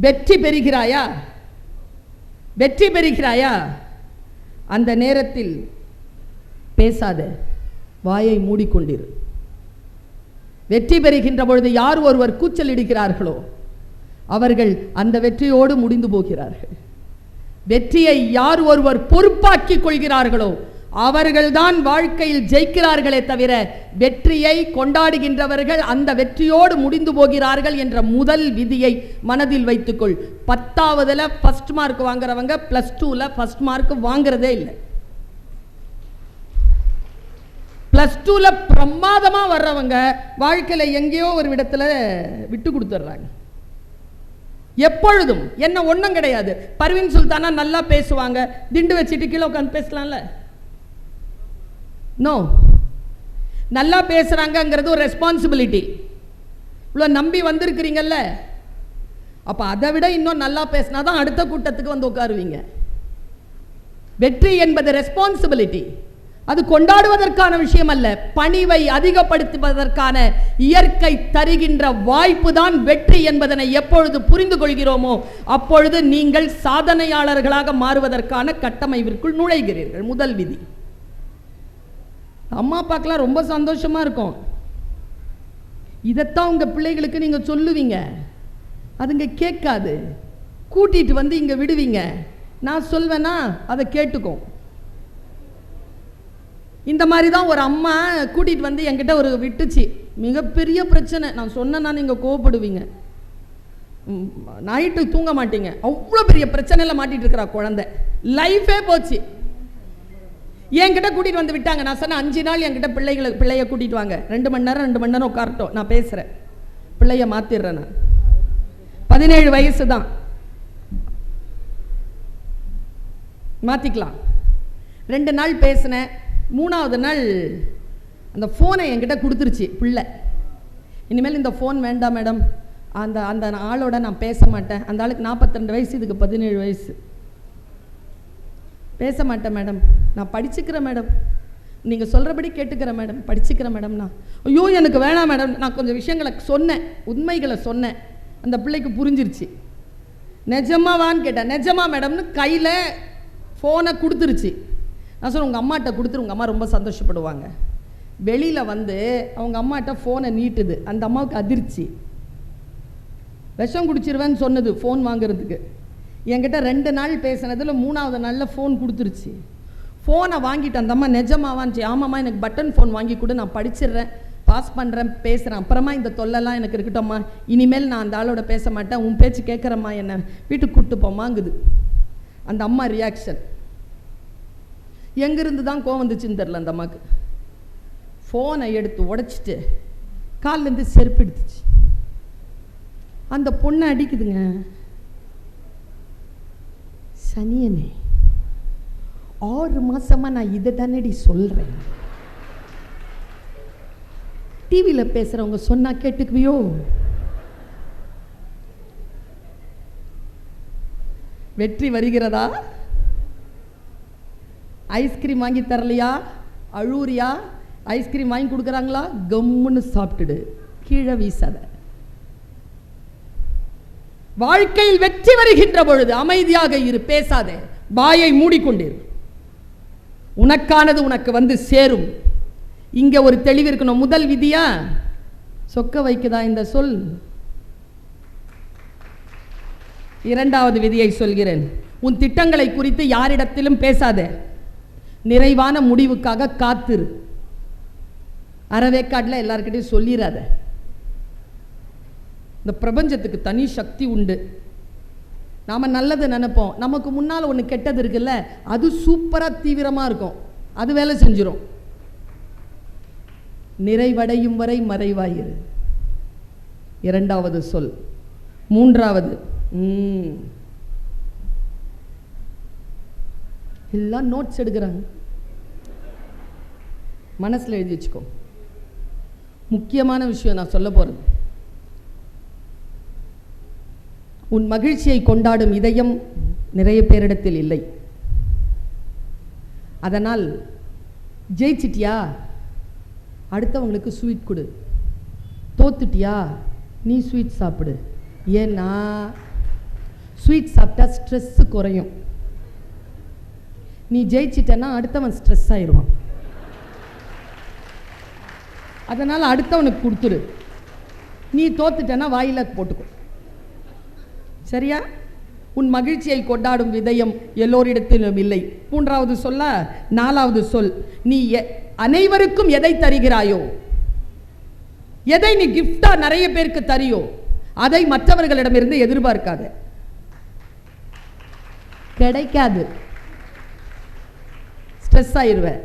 வெற்றி பெறுகிறாயா? வெற்றி பெறுகிறாயா? அந்த நேரத்தில் பேசாத வாயை மூடிக்கொண்டிரு. வெற்றி பெறுகின்ற பொழுது யார் ஒருவர் கூச்சலிடுகிறார்களோ அவர்கள் அந்த வெற்றியோடு முடிந்து போகிறார்கள். வெற்றியை யார் ஒருவர் பொறுப்பாக்கிக் கொள்கிறார்களோ அவர்கள்தான் வாழ்க்கையில் ஜெயிக்கிறார்களே தவிர வெற்றியை கொண்டாடுகின்றவர்கள் அந்த வெற்றியோடு முடிந்து போகிறார்கள் என்ற முதல் விதியை மனதில் வைத்துக்கொள். பத்தாவதுல ஃபர்ஸ்ட் மார்க் வாங்குறவங்க ப்ளஸ் டூவில் ஃபர்ஸ்ட் மார்க் வாங்குறதே இல்லை. ப்ளஸ் டூவில் பிரமாதமாக வர்றவங்க வாழ்க்கையில் எங்கேயோ ஒரு விடத்தில் விட்டு கொடுத்துட்றாங்க எப்பொழுதும் என்ன ஒன்றும் கிடையாது. பர்வீன் சுல்தானா நல்லா பேசுவாங்க. திண்டு வச்சுட்டு கீழே உட்காந்து பேசலாம்ல? நோ நல்லா பேசுகிறாங்கங்கிறது ஒரு ரெஸ்பான்சிபிலிட்டி இவ்வளோ நம்பி வந்திருக்கிறீங்கல்ல? அப்போ அதை விட இன்னும் நல்லா பேசினா தான் அடுத்த கூட்டத்துக்கு வந்து உட்காருவீங்க. வெற்றி என்பது ரெஸ்பான்சிபிலிட்டி அது கொண்டாடுவதற்கான விஷயம் அல்ல பணிவை அதிகப்படுத்துவதற்கான இயற்கை தருகின்ற வாய்ப்பு தான் வெற்றி என்பதனை எப்பொழுது புரிந்து கொள்கிறோமோ அப்பொழுது நீங்கள் சாதனையாளர்களாக மாறுவதற்கான கட்டமைப்பிற்குள் நுழைகிறீர்கள் முதல் விதி. அம்மா அப்பாக்கெல்லாம் ரொம்ப சந்தோஷமாக இருக்கும். இதைத்தான் உங்கள் பிள்ளைகளுக்கு நீங்கள் சொல்லுவீங்க. அதுங்க கேட்காது. கூட்டிட்டு வந்து இங்கே விடுவீங்க. நான் சொல்வேன்னா அதை கேட்டுக்கும் இந்த மாதிரி தான் ஒரு அம்மா கூட்டிகிட்டு வந்து என்கிட்ட ஒரு விட்டுச்சு. மிகப்பெரிய பிரச்சனை. நான் சொன்னேன்னா நீங்கள் கோவப்படுவீங்க. நைட்டு தூங்க மாட்டீங்க. அவ்வளோ பெரிய பிரச்சனையில் மாட்டிகிட்டு இருக்கிறா குழந்தை. லைஃபே போச்சு. என்கிட்ட கூட்டிகிட்டு வந்து விட்டாங்க. நான் சொன்னேன் அஞ்சு நாள் என்கிட்ட பிள்ளைகளை பிள்ளைய கூட்டிகிட்டு வாங்க. ரெண்டு மணி நேரம் ரெண்டு மணி நேரம் உட்காரட்டும். நான் பேசுகிறேன் பிள்ளைய மாற்றிடுறேன் நான். பதினேழு வயசு தான். மாற்றிக்கலாம் ரெண்டு நாள் பேசினேன். மூணாவது நாள் அந்த ஃபோனை என்கிட்ட கொடுத்துருச்சு பிள்ளை. இனிமேல் இந்த ஃபோன் வேண்டாம் மேடம் அந்த அந்த ஆளோட நான் பேச மாட்டேன். அந்த ஆளுக்கு நாற்பத்திரெண்டு வயசு இதுக்கு பதினேழு வயசு. பேச மாட்டேன் மேடம் நான் படிச்சுக்கிறேன் மேடம் நீங்கள் சொல்கிறபடி கேட்டுக்கிறேன் மேடம் படிச்சுக்கிறேன் மேடம் நான். ஐயோ எனக்கு வேணாம் மேடம் நான் கொஞ்சம் விஷயங்களை சொன்னேன் உண்மைகளை சொன்னேன். அந்த பிள்ளைக்கு புரிஞ்சிருச்சு. நிஜமாவான்னு கேட்டேன். நிஜமா மேடம்னு கையில் ஃபோனை கொடுத்துருச்சு. நான் சொன்னேன் உங்கள் அம்மாட்ட கொடுத்துரு. உங்கள் அம்மா ரொம்ப சந்தோஷப்படுவாங்க. வெளியில் வந்து அவங்க அம்மாட்ட ஃபோனை நீட்டுது. அந்த அம்மாவுக்கு அதிர்ச்சி. விஷம் குடிச்சிருவேன்னு சொன்னது ஃபோன் வாங்குறதுக்கு. என்கிட்ட ரெண்டு நாள் பேசினதில் மூணாவது நாளில் ஃபோன் கொடுத்துருச்சு. ஃபோனை வாங்கிட்டு அந்தம்மா நிஜமாவான்ச்சு ஆமாம்மா எனக்கு பட்டன் ஃபோன் வாங்கி கொடு நான் படிச்சிடுறேன் பாஸ் பண்ணுறேன் பேசுகிறேன் அப்புறமா இந்த தொல்லைலாம் எனக்கு இருக்கட்டும்மா. இனிமேல் நான் அந்த ஆளோட பேச மாட்டேன். உன் பேச்சு கேட்குறம்மா என்ன வீட்டுக்கு கூப்பிட்டு போமாங்குது அந்த அம்மா ரியாக்ஷன் எங்கேருந்து தான் கோவம் வந்துச்சுன்னு தெரில அந்த அம்மாவுக்கு ஃபோனை எடுத்து உடைச்சிட்டு கால்லேருந்து செருப்பு எடுத்துச்சு அந்த பொண்ணை அடிக்குதுங்க. சனியனே ஆறு மாசமா நான் இதை தானடி சொல்றேன். டிவியில் பேசுறவங்க சொன்னா கேட்டுக்குவியோ? வெற்றி வருகிறதா? ஐஸ்கிரீம் வாங்கி தரலையா? அழூரியா ஐஸ்கிரீம் வாங்கி கொடுக்குறாங்களா? கம்முன்னு சாப்பிட்டுடு. கீழே வீசாத. வாழ்க்கையில் வெற்றி வருகின்ற பொழுது அமைதியாக இரு பேசாதே. வாயை மூடிக்கொண்டிரு. உனக்கானது உனக்கு வந்து சேரும். இங்க ஒரு தெளிவு இருக்கணும். முதல் விதியா? சொக்க வைக்குதா இந்த சொல்? இரண்டாவது விதியை சொல்கிறேன். உன் திட்டங்களை குறித்து யாரிடத்திலும் பேசாதே. நிறைவான முடிவுக்காக காத்திரு. அறவேக்காட்டில் எல்லாருக்கிட்டையும் சொல்லிடாத இந்த பிரபஞ்சத்துக்கு தனி சக்தி உண்டு. நாம் நல்லது நினைப்போம். நமக்கு முன்னால் ஒன்று கெட்டது இருக்குல்ல அது சூப்பராக தீவிரமாக இருக்கும். அது வேலை செஞ்சிடும் நிறைவடையும் வரை மறைவாயிரு. இரண்டாவது சொல். மூன்றாவது. எல்லாம் நோட்ஸ் எடுக்கிறாங்க. மனசில் எழுதி வச்சுக்கோ. முக்கியமான விஷயம் நான் சொல்ல போகிறது உன் மகிழ்ச்சியை கொண்டாடும் இதயம் நிறைய பேரிடத்தில் இல்லை. அதனால் ஜெயிச்சிட்டியா? அடுத்தவங்களுக்கு ஸ்வீட் கொடு. தோத்துட்டியா? நீ ஸ்வீட் சாப்பிடு. ஏன்னா ஸ்வீட் சாப்பிட்டா ஸ்ட்ரெஸ்ஸு குறையும். நீ ஜெயிச்சிட்டனா அடுத்தவன் ஸ்ட்ரெஸ் ஆயிடுவான். அதனால் அடுத்தவனுக்கு கொடுத்துரு நீ தோத்துட்டனா வாயில போட்டுக்கோ. சரியா? உன் மகிழ்ச்சியை கொண்டாடும் விதயம் எல்லோரிடத்திலும் இல்லை. மூன்றாவது சொல்ல நாலாவது சொல் நீ எ- அனைவருக்கும் எதை தருகிறாயோ எதை நீ கிஃப்டா நிறைய பேருக்கு தரியோ அதை மற்றவர்களிடமிருந்து எதிர்பார்க்காத. கிடைக்காது. ஸ்ட்ரெஸ் ஆயிடுவேன்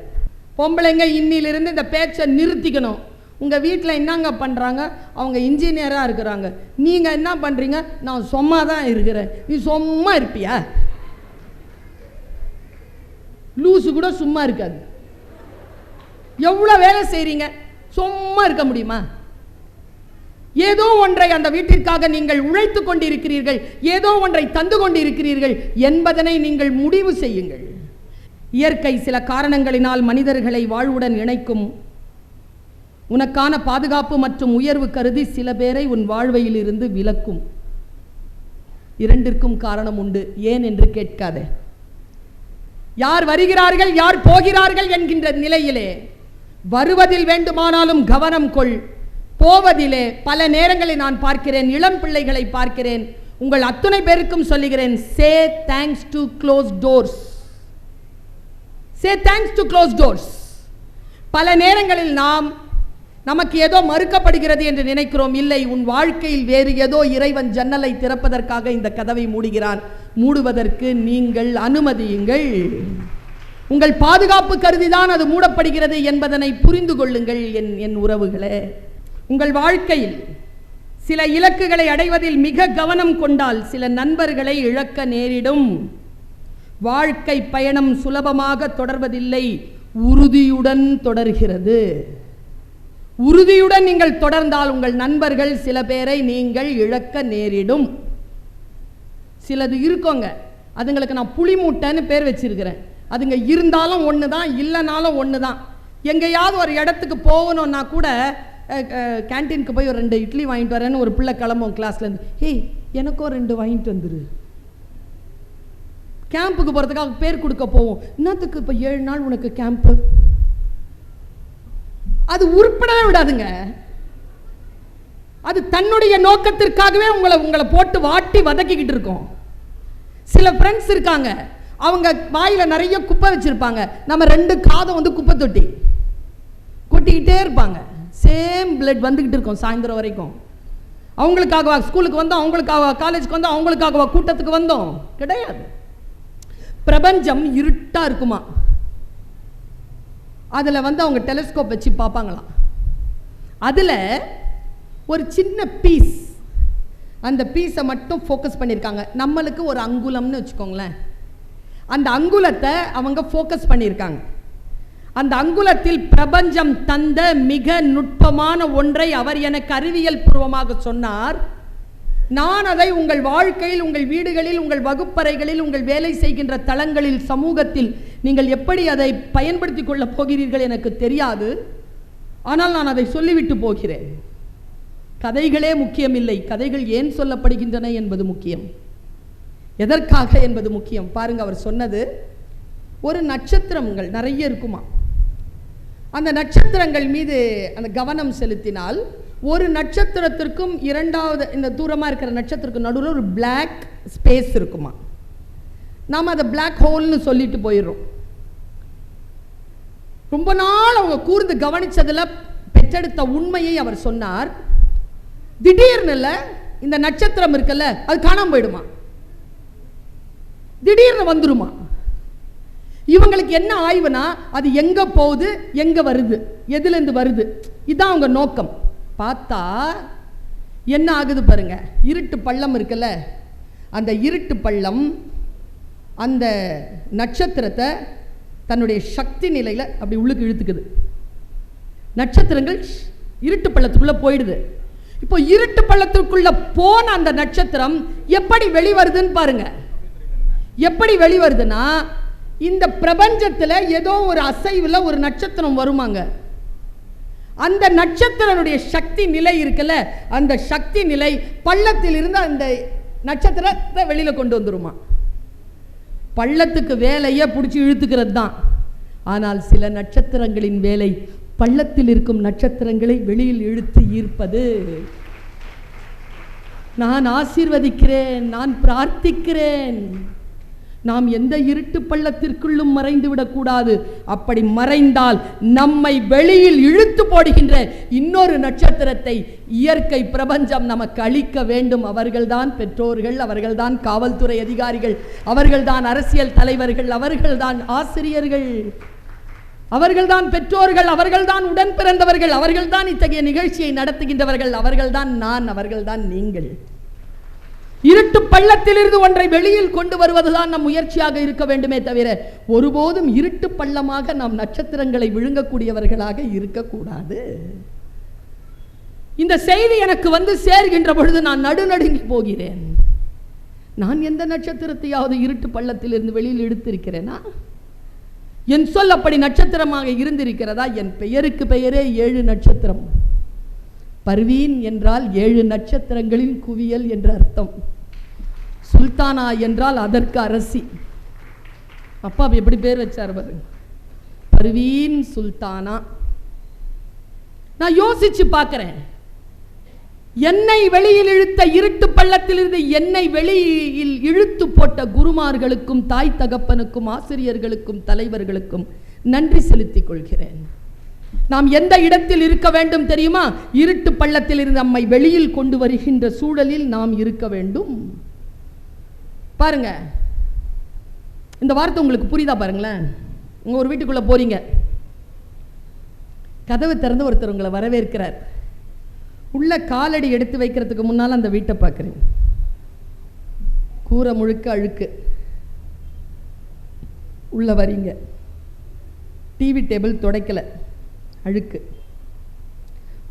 பொம்பளைங்க இன்னிலிருந்து இந்த பேச்சை நிறுத்திக்கணும். உங்கள் வீட்டில் என்னங்க பண்ணுறாங்க அவங்க இன்ஜினியராக இருக்கிறாங்க. நீங்கள் என்ன பண்ணுறீங்க நான் சும்மா தான் இருக்கிறேன். நீ சும்மா இருப்பியா? லூசு கூட சும்மா இருக்காது. எவ்வளோ வேலை செய்கிறீங்க சும்மா இருக்க முடியுமா? ஏதோ ஒன்றை அந்த வீட்டிற்காக நீங்கள் உழைத்து கொண்டிருக்கிறீர்கள். ஏதோ ஒன்றை தந்து கொண்டிருக்கிறீர்கள் என்பதனை நீங்கள் முடிவு செய்யுங்கள். இயற்கை சில காரணங்களினால் மனிதர்களை வாழ்வுடன் இணைக்கும் உனக்கான பாதுகாப்பு மற்றும் உயர்வு கருதி சில பேரை உன் வாழ்வையில் இருந்து விலக்கும். இரண்டிற்கும் காரணம் உண்டு. ஏன் என்று கேட்காதே. யார் வருகிறார்கள் யார் போகிறார்கள் என்கின்ற நிலையிலே வருவதில் வேண்டுமானாலும் கவனம் கொள். போவதிலே பல நேரங்களில் நான் பார்க்கிறேன் இளம் பிள்ளைகளை பார்க்கிறேன். உங்கள் அத்துணை பேருக்கும் சொல்லுகிறேன் say thanks to close doors say thanks to close doors பல நேரங்களில் நாம் நமக்கு ஏதோ மறுக்கப்படுகிறது என்று நினைக்கிறோம். இல்லை உன் வாழ்க்கையில் வேறு ஏதோ இறைவன் ஜன்னலை திறப்பதற்காக இந்த கதவை மூடுகிறான். மூடுவதற்கு நீங்கள் அனுமதியுங்கள். உங்கள் பாதுகாப்பு கருதிதான் அது மூடப்படுகிறது என்பதனை புரிந்து கொள்ளுங்கள் என் என் உறவுகளே. உங்கள் வாழ்க்கையில் சில இலக்குகளை அடைவதில் மிக கவனம் கொண்டால் சில நண்பர்களை இழக்க நேரிடும். வாழ்க்கை பயணம் சுலபமாக தொடர்வதில்லை உறுதியுடன் தொடர்கிறது. உறுதியுடன் நீங்கள் தொடர்ந்தால் உங்கள் நண்பர்கள் சில பேரை நீங்கள் இழக்க நேரிடும். சிலது இருக்கோங்க. அதுங்களுக்கு நான் புளிமூட்டைன்னு பேர் வச்சிருக்கிறேன். அதுங்க இருந்தாலும் ஒன்று தான் இல்லைனாலும் ஒன்று தான் எங்கேயாவது ஒரு இடத்துக்கு போகணுன்னா கூட கேன்டீனுக்கு போய் ஒரு ரெண்டு இட்லி வாங்கிட்டு வரேன்னு ஒரு பிள்ளை கிளம்பும் கிளாஸ்லேருந்து ஹேய் எனக்கும் ரெண்டு வாங்கிட்டு வந்துரு. கேம்புக்கு போகிறதுக்காக பேர் கொடுக்க போவோம். என்னத்துக்கு இப்போ ஏழு நாள் உனக்கு கேம்ப்பு அது உருப்படவே விடாதுங்க. அது தன்னுடைய நோக்கத்திற்காகவே உங்களை உங்களை போட்டு வாட்டி வதக்கிக்கிட்டு இருக்கோம். சில ஃப்ரெண்ட்ஸ் இருக்காங்க. அவங்க வாயில் நிறைய குப்பை வச்சுருப்பாங்க. நம்ம ரெண்டு காதம் வந்து குப்பை தொட்டி. கொட்டிக்கிட்டே இருப்பாங்க. சேம் பிளட் வந்துக்கிட்டு இருக்கும் சாயந்தரம் வரைக்கும். அவங்களுக்காகவா ஸ்கூலுக்கு வந்தோம் அவங்களுக்காகவா காலேஜுக்கு வந்தோம் அவங்களுக்காகவா கூட்டத்துக்கு வந்தோம்? கிடையாது. பிரபஞ்சம் இருட்டாக இருக்குமா? அதில் வந்து அவங்க டெலிஸ்கோப் வச்சு பார்ப்பாங்களாம். அதில் ஒரு சின்ன பீஸ் அந்த பீஸை மட்டும் ஃபோக்கஸ் பண்ணியிருக்காங்க. நம்மளுக்கு ஒரு அங்குலம்னு வச்சுக்கோங்களேன். அந்த அங்குலத்தை அவங்க ஃபோக்கஸ் பண்ணியிருக்காங்க. அந்த அங்குலத்தில் பிரபஞ்சம் தந்த மிக நுட்பமான ஒன்றை அவர் எனக்கு அறிவியல் பூர்வமாக சொன்னார். நான் அதை உங்கள் வாழ்க்கையில் உங்கள் வீடுகளில் உங்கள் வகுப்பறைகளில் உங்கள் வேலை செய்கின்ற தளங்களில் சமூகத்தில் நீங்கள் எப்படி அதை பயன்படுத்திக் கொள்ளப் போகிறீர்கள் எனக்கு தெரியாது. ஆனால் நான் அதை சொல்லிவிட்டு போகிறேன். கதைகளே முக்கியமில்லை. கதைகள் ஏன் சொல்லப்படுகின்றன என்பது முக்கியம். எதற்காக என்பது முக்கியம்? பாருங்க அவர் சொன்னது ஒரு நட்சத்திரங்கள் நிறைய இருக்குமா? அந்த நட்சத்திரங்கள் மீது அந்த கவனம் செலுத்தினால் ஒரு நட்சத்திரத்திற்கும் இரண்டாவது இந்த தூரமாக இருக்கிற நட்சத்திரத்துக்கு நடுவில் ஒரு பிளாக் ஸ்பேஸ் இருக்குமா? நாம் அதை பிளாக் ஹோல்னு சொல்லிட்டு போயிடுறோம். ரொம்ப நாள் அவங்க கூர்ந்து கவனிச்சதுல பெற்றெடுத்த உண்மையை அவர் சொன்னார். திடீர்னு இந்த நட்சத்திரம் இருக்குல்ல அது காணாம போயிடுமா? திடீர்னு வந்துருமா? இவங்களுக்கு என்ன ஆய்வுனா அது எங்க போகுது எங்க வருது எதுலேருந்து வருது இதுதான் அவங்க நோக்கம். பார்த்தா என்ன ஆகுது பாருங்க இருட்டு பள்ளம் இருக்குல்ல அந்த இருட்டு பள்ளம் அந்த நட்சத்திரத்தை தன்னுடைய சக்தி நிலையில் அப்படி உள்ளுக்கு இழுத்துக்குது. நட்சத்திரங்கள் இருட்டு பள்ளத்துக்குள்ளே போயிடுது. இப்போ இருட்டு பள்ளத்துக்குள்ளே போன அந்த நட்சத்திரம் எப்படி வெளிவருதுன்னு பாருங்க. எப்படி வெளிவருதுன்னா இந்த பிரபஞ்சத்தில் ஏதோ ஒரு அசைவில் ஒரு நட்சத்திரம் வருமாங்க. அந்த நட்சத்திரனுடைய சக்தி நிலை இருக்குல்ல அந்த சக்தி நிலை பள்ளத்திலிருந்து அந்த நட்சத்திரத்தை வெளியில் கொண்டு வந்துருமா. பள்ளத்துக்கு வேலையே பிடிச்சி இழுத்துக்கிறது தான் ஆனால் சில நட்சத்திரங்களின் வேலை பள்ளத்தில் இருக்கும் நட்சத்திரங்களை வெளியில் இழுத்து ஈர்ப்பது. நான் ஆசீர்வதிக்கிறேன் நான் பிரார்த்திக்கிறேன். நாம் எந்த இருட்டு பள்ளத்திற்குள்ளும் மறைந்து விடக்கூடாது. அப்படி மறைந்தால் நம்மை வெளியில் இழுத்து போடுகின்ற இன்னொரு நட்சத்திரத்தை இயற்கை பிரபஞ்சம் நமக்கு அளிக்க வேண்டும். அவர்கள்தான் பெற்றோர்கள் அவர்கள்தான் காவல்துறை அதிகாரிகள் அவர்கள்தான் அரசியல் தலைவர்கள் அவர்கள்தான் ஆசிரியர்கள். அவர்கள்தான் பெற்றோர்கள் அவர்கள்தான் உடன் பிறந்தவர்கள் அவர்கள்தான் இத்தகைய நிகழ்ச்சியை நடத்துகின்றவர்கள் அவர்கள்தான் நான் அவர்கள்தான் நீங்கள். இருட்டு பள்ளத்திலிருந்து ஒன்றை வெளியில் கொண்டு வருவதுதான் நம் முயற்சியாக இருக்க வேண்டுமே தவிர ஒருபோதும் இருட்டு பள்ளமாக நாம் நட்சத்திரங்களை விழுங்கக்கூடியவர்களாக இருக்கக்கூடாது. இந்த செய்தி எனக்கு வந்து சேர்கின்ற பொழுது நான் நடுநடுங்கி போகிறேன். நான் எந்த நட்சத்திரத்தையாவது இருட்டு பள்ளத்திலிருந்து வெளியில் எடுத்திருக்கிறேனா? என் சொல் அப்படி நட்சத்திரமாக இருந்திருக்கிறதா? என் பெயருக்கு பெயரே ஏழு நட்சத்திரம். பர்வீன் என்றால் ஏழு நட்சத்திரங்களின் குவியல் என்ற அர்த்தம். சுல்தானா என்றால் அதற்கு அரசி. அப்பா எப்படி பேர் வச்சார் பாருங்க பர்வீன் சுல்தானா. நான் யோசிச்சு பார்க்குறேன். என்னை வெளியில் இழுத்த இருட்டு பள்ளத்திலிருந்து என்னை வெளியில் இழுத்து போட்ட குருமார்களுக்கும் தாய் தகப்பனுக்கும் ஆசிரியர்களுக்கும் தலைவர்களுக்கும் நன்றி செலுத்திக் கொள்கிறேன். நாம் எந்த இடத்தில் இருக்க வேண்டும் தெரியுமா? இருட்டு பள்ளத்தில் இருந்து நம்மை வெளியில் கொண்டு வருகின்ற சூழலில் நாம் இருக்க வேண்டும். பாருங்க. இந்த வார்த்தை உங்களுக்கு புரியுதா பாருங்களேன். உங்க ஒரு வீட்டுக்குள்ள போறீங்க. கதவு திறந்து ஒருத்தர் உங்களை வரவேற்கிறார். உள்ள காலடி எடுத்து வைக்கிறதுக்கு முன்னால் அந்த வீட்டை பார்க்குறீங்க கூரை முழுக்க அழுக்கு. உள்ள வரீங்க. டிவி டேபிள் துடைக்கலை. அழுக்கு.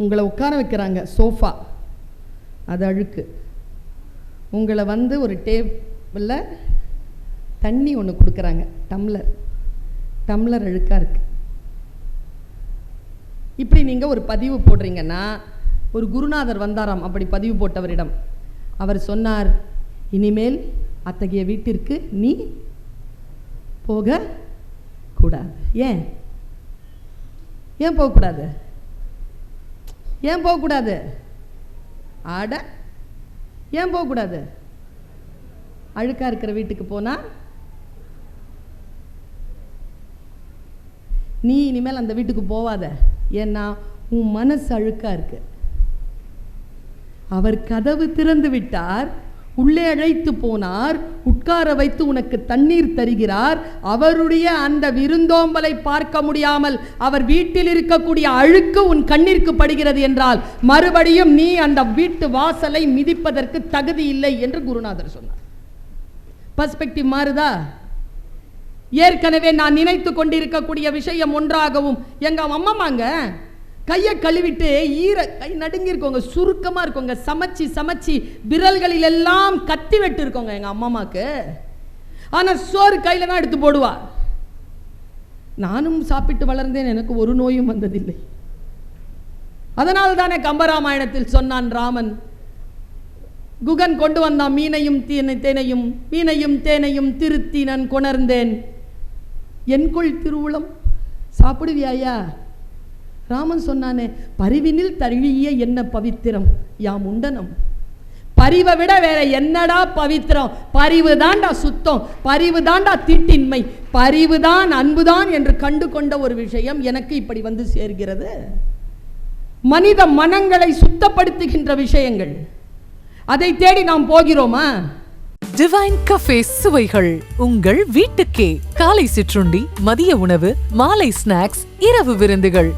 உங்களை உட்கார வைக்கிறாங்க சோஃபா. அது அழுக்கு. உங்களை வந்து ஒரு டேபிளில் தண்ணி ஒன்று கொடுக்குறாங்க டம்ளர். டம்ளர் அழுக்காக இருக்குது இப்படி நீங்கள் ஒரு பதிவு போடுறீங்கன்னா ஒரு குருநாதர் வந்தாராம் அப்படி பதிவு போட்டவரிடம். அவர் சொன்னார் இனிமேல் அத்தகைய வீட்டிற்கு நீ போக கூடாது ஏன்? ஏன் போகக்கூடாது? ஏன் போகக்கூடாது? ஆட ஏன் போகக்கூடாது? அழுக்கா இருக்கிற வீட்டுக்கு போனா? நீ இனிமேல் அந்த வீட்டுக்கு போவாத. ஏன்னா உன் மனசு அழுக்கா இருக்கு. அவர் கதவு திறந்து விட்டார். உள்ளே அழைத்து போனார். உட்கார வைத்து உனக்கு தண்ணீர் தருகிறார். அவருடைய அந்த விருந்தோம்பலை பார்க்க முடியாமல் அவர் வீட்டில் இருக்கக்கூடிய அழுக்கு உன் கண்ணிற்கு படுகிறது என்றால் மறுபடியும் நீ அந்த வீட்டு வாசலை மிதிப்பதற்கு தகுதி இல்லை என்று குருநாதர் சொன்னார். பர்ஸ்பெக்டிவ் மாறுதா? ஏற்கனவே நான் நினைத்து கொண்டிருக்கக்கூடிய விஷயம் ஒன்றாகவும் எங்க அம்மாங்க கையை கழுவிட்டு ஈர கை நடுங்கிருக்கோங்க சுருக்கமாக இருக்கோங்க சமைச்சி சமைச்சி விரல்களில் எல்லாம் கத்தி வெட்டு இருக்கோங்க எங்கள் அம்மாமாக்கு ஆனால் சோறு கையில் தான் எடுத்து போடுவா. நானும் சாப்பிட்டு வளர்ந்தேன் எனக்கு ஒரு நோயும் வந்ததில்லை. அதனால் தானே கம்பராமாயணத்தில் சொன்னான் ராமன் குகன் கொண்டு வந்தான் மீனையும் தீனை தேனையும் மீனையும் தேனையும் திருத்தி நான் கொணர்ந்தேன். என்குள் திருவுளம் சாப்பிடுவியாயா ராமன் சொன்னானே பரிவினில் தழுவிய என்ன பவித்திரம்? யாம் உண்டனம் பரிவை விட வேற என்னடா பவித்திரம்? பரிவு தாண்டா சுத்தம் பரிவு தாண்டா தீட்டின்மை பரிவு தான் அன்புதான் என்று கண்டு கொண்ட ஒரு விஷயம் எனக்கு இப்படி வந்து சேர்கிறது. மனித மனங்களை சுத்தப்படுத்துகின்ற விஷயங்கள். அதை தேடி நாம் போகிறோமா? டிவைன் கஃபே சுவைகள் உங்கள் வீட்டுக்கே. காலை சிற்றுண்டி மதிய உணவு மாலை ஸ்நாக்ஸ் இரவு விருந்துகள்.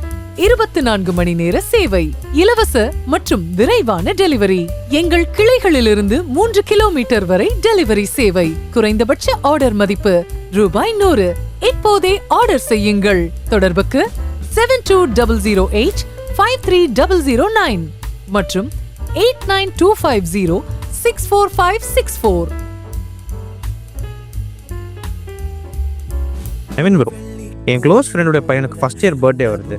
இருபத்தி நான்கு மணி நேர சேவை. இலவச மற்றும் விரைவான டெலிவரி. எங்கள் கிளைகளிலிருந்து மூன்று கிலோமீட்டர் வரை டெலிவரி சேவை. குறைந்தபட்ச ஆர்டர் மதிப்பு ரூபாய் நூறு. இப்போதே ஆர்டர் செய்யுங்கள். தொடர்புக்கு seven two double zero eight five three double zero nine மற்றும் eight nine two five zero six four five six four. என் க்ளோஸ் ஃப்ரெண்டோட பையனுக்கு ஃபர்ஸ்ட் இயர் பர்த்டே வருது.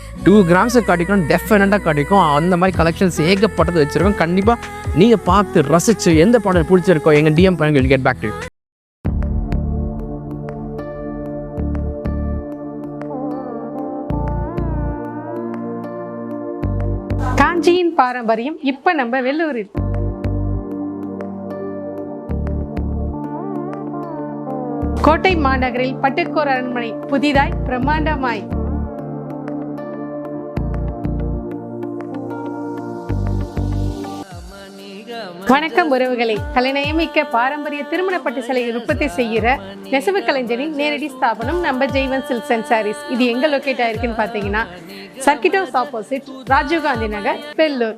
டூ கிராம்ஸ் கிடைக்கும் டெஃபினட்டாக கிடைக்கும் அந்த மாதிரி கலெக்ஷன்ஸ் ஏகப்பட்டது வச்சுருக்கோம். கண்டிப்பாக நீங்கள் பார்த்து ரசித்து எந்த பாடல் பிடிச்சிருக்கோ எங்கள் டிஎம் பண்ணுங்க கெட் பேக் டு காஞ்சியின் பாரம்பரியம் இப்போ நம்ம வெள்ளூரில். கோட்டை மாநகரில் பட்டுக்கோர் அரண்மனை புதிதாய் பிரம்மாண்டமாய். வணக்கம் உறவுகளே. கலைநயமிக்க பாரம்பரிய திருமணப்பட்டு சிலையை உற்பத்தி செய்கிற நெசவு கலைஞரின் நேரடி ஸ்தாபனம் நம்ம ஜெய்வன் சில்க்ஸ் அண்ட் சாரீஸ். இது எங்க லொக்கேட் ஆயிருக்குன்னு பார்த்தீங்கன்னா circuit house opposite Rajiv Gandhi Nagar Pellur.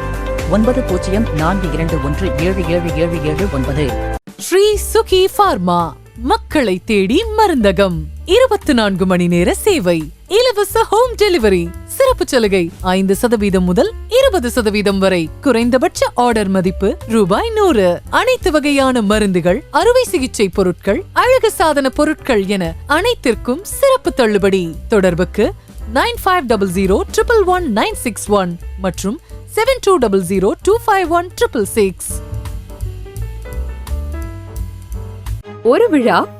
ஒன்பது பூஜ்ஜியம் நான்கு இரண்டு ஒன்று ஏழு ஏழு ஏழு ஏழு ஒன்பது. ஸ்ரீ சுகி ஃபார்மா மக்களை தேடி மருந்தகம். இருபத்தி நான்கு மணி நேர சேவை. இலவச ஹோம் டெலிவரி. சிறப்பு சலுகை ஐந்து சதவீதம் முதல் இருபது சதவீதம் வரை. குறைந்தபட்ச ஆர்டர் மதிப்பு ரூபாய் நூறு. அனைத்து வகையான மருந்துகள் அறுவை சிகிச்சை பொருட்கள் அழகு சாதன பொருட்கள் என அனைத்திற்கும் சிறப்பு தள்ளுபடி. தொடர்புக்கு nine five double zero triple one nine six one மற்றும் seven two double zero two five one triple six ஒரு விழா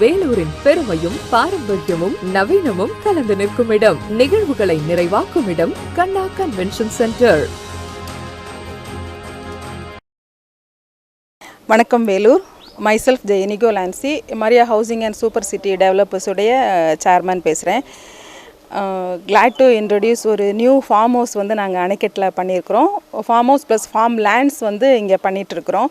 வேலூரின் பெருமையும் பாரம்பரியமும் நவீனமும் கலந்து நிற்கும் இடம். நிகழ்வுகளை நிறைவாக்கும் இடம் கண்ணா கன்வென்ஷன் சென்டர். வணக்கம் Vellore. Myself Jayaniko Lancy Maria housing and super city டெவலப்பர்ஸுடைய chairman பேசுகிறேன் கிளாட் டு இன்ட்ரடியூஸ் ஒரு நியூ ஃபார்ம் ஹவுஸ் வந்து நாங்கள் அணைக்கட்டில் பண்ணியிருக்கிறோம். Farm house plus farm lands வந்து இங்கே பண்ணிகிட்ருக்குறோம்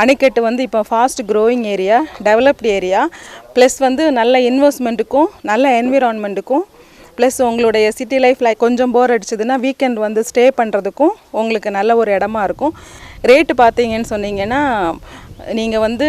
அணைக்கட்டு வந்து இப்போ fast growing area developed area plus வந்து நல்ல இன்வெஸ்ட்மெண்ட்டுக்கும் நல்ல என்விரான்மெண்ட்டுக்கும் ப்ளஸ் உங்களுடைய சிட்டி லைஃப்பில் கொஞ்சம் போர் அடிச்சதுன்னா வீக்கெண்ட் வந்து ஸ்டே பண்ணுறதுக்கும் உங்களுக்கு நல்ல ஒரு இடமா இருக்கும். ரேட்டு பார்த்தீங்கன்னு சொன்னீங்கன்னா நீங்கள் வந்து